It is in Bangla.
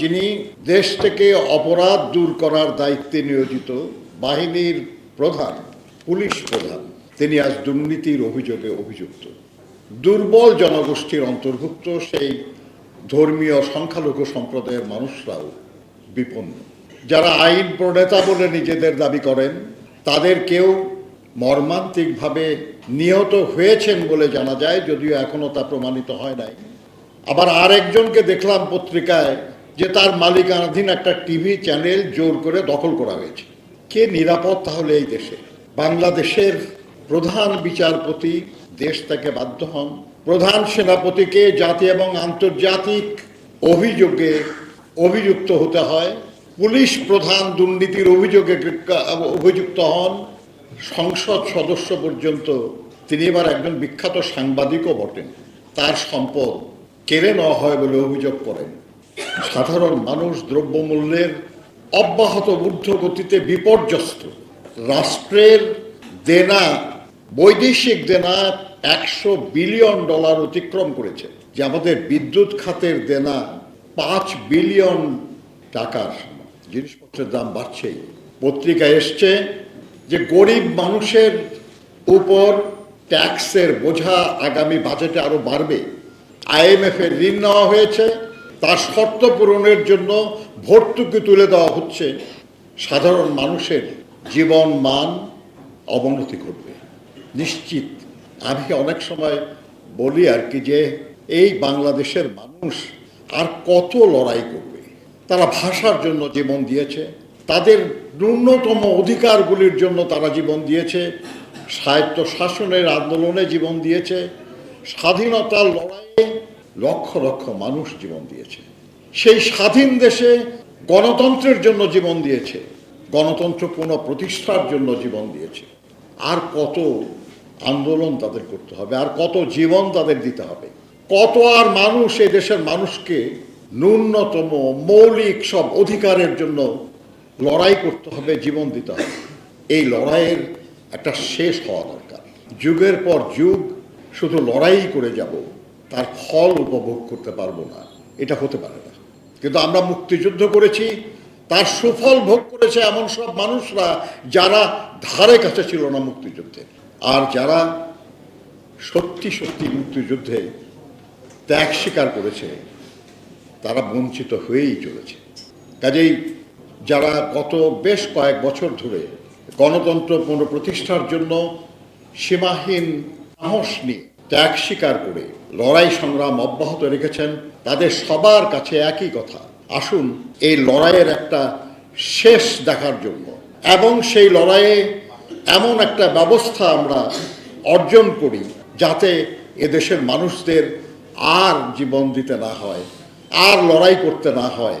যিনি দেশ থেকে অপরাধ দূর করার দায়িত্বে নিয়োজিত বাহিনীর প্রধান, পুলিশ প্রধান, তিনি আজ দুর্নীতির অভিযোগে অভিযুক্ত। দুর্বল জনগোষ্ঠীর অন্তর্ভুক্ত সেই ধর্মীয় সংখ্যালঘু সম্প্রদায়ের মানুষরাও বিপন্ন। যারা আইন প্রণেতা বলে নিজেদের দাবি করেন, তাদের কেউ মর্মান্তিকভাবে নিহত হয়েছেন বলে জানা যায়, যদিও এখনও তা প্রমাণিত হয় নাই। আবার আরেকজনকে দেখলাম পত্রিকায় যে তার মালিকানাধীন একটা টিভি চ্যানেল জোর করে দখল করা হয়েছে। কে নিরাপদ তাহলে এই দেশে? বাংলাদেশের প্রধান বিচারপতি দেশ থেকে বাধ্য হন। প্রধান সেনাপতিকে জাতি এবং আন্তর্জাতিক অভিযোগে অভিযুক্ত হতে হয়। পুলিশ প্রধান দুর্নীতির অভিযোগে অভিযুক্ত হন। সংসদ সদস্য পর্যন্ত তিনি এবার একজন বিখ্যাত সাংবাদিকও বটেন। তার সম্পদ কেড়ে নেওয়া হয় বলে অভিযোগ করেন। সাধারণ মানুষ দ্রব্যমূল্যের অব্যাহত ঊর্ধ্বগতিতে বিপর্যস্ত। রাষ্ট্রের দেনা, বৈদেশিক দেনা একশো বিলিয়ন ডলার অতিক্রম করেছে, যে আমাদের বিদ্যুৎ খাতের দেনা পাঁচ বিলিয়ন টাকার জিনিসপত্রের দাম বাড়ছেই। পত্রিকায় এসছে যে গরিব মানুষের উপর ট্যাক্সের বোঝা আগামী বাজেটে আরও বাড়বে। আইএমএফ এর ঋণ নেওয়া হয়েছে। তার শর্ত পূরণের জন্য ভর্তুকি তুলে দেওয়া হচ্ছে সাধারণ মানুষের জীবন মান অবনতি ঘটবে। নিশ্চিত। আমি অনেক সময় বলি আর কি যে এই বাংলাদেশের মানুষ আর কত লড়াই করবে? তারা ভাষার জন্য জীবন দিয়েছে, তাদের ন্যূনতম অধিকারগুলির জন্য তারা জীবন দিয়েছে স্বায়ত্ত শাসনের আন্দোলনে জীবন দিয়েছে স্বাধীনতার লড়াইয়ে লক্ষ লক্ষ মানুষ জীবন দিয়েছে। সেই স্বাধীন দেশে গণতন্ত্রের জন্য জীবন দিয়েছে, গণতন্ত্র পুনঃপ্রতিষ্ঠার জন্য জীবন দিয়েছে। আর কত আন্দোলন তাদের করতে হবে, আর কত জীবন তাদের দিতে হবে। কত আর মানুষ এই দেশের মানুষকে ন্যূনতম মৌলিক সব অধিকারের জন্য লড়াই করতে হবে, জীবন দিতে হবে। এই লড়াইয়ের একটা শেষ হওয়া দরকার। যুগের পর যুগ শুধু লড়াই করে যাব তার ফল উপভোগ করতে পারব না। এটা হতে পারে না। কিন্তু আমরা মুক্তিযুদ্ধ করেছি, তার সুফল ভোগ করেছে এমন সব মানুষরা যারা ধারে কাছে ছিল না মুক্তিযুদ্ধে। আর যারা সত্যি সত্যি মুক্তিযুদ্ধে ত্যাগ স্বীকার করেছে, তারা বঞ্চিত হয়েই চলেছে। কাজেই যারা গত বেশ কয়েক বছর ধরে গণতন্ত্র পুনঃপ্রতিষ্ঠার জন্য সীমাহীন সাহস নিয়ে ত্যাগ স্বীকার করে লড়াই সংগ্রাম অব্যাহত রেখেছেন, তাদের সবার কাছে একই কথা। আসুন, এই লড়াইয়ের একটা শেষ দেখার জন্য। এবং সেই লড়াইয়ে এমন একটা ব্যবস্থা আমরা অর্জন করি যাতে এদেশের মানুষদের আর জীবন দিতে না হয়, আর লড়াই করতে না হয়।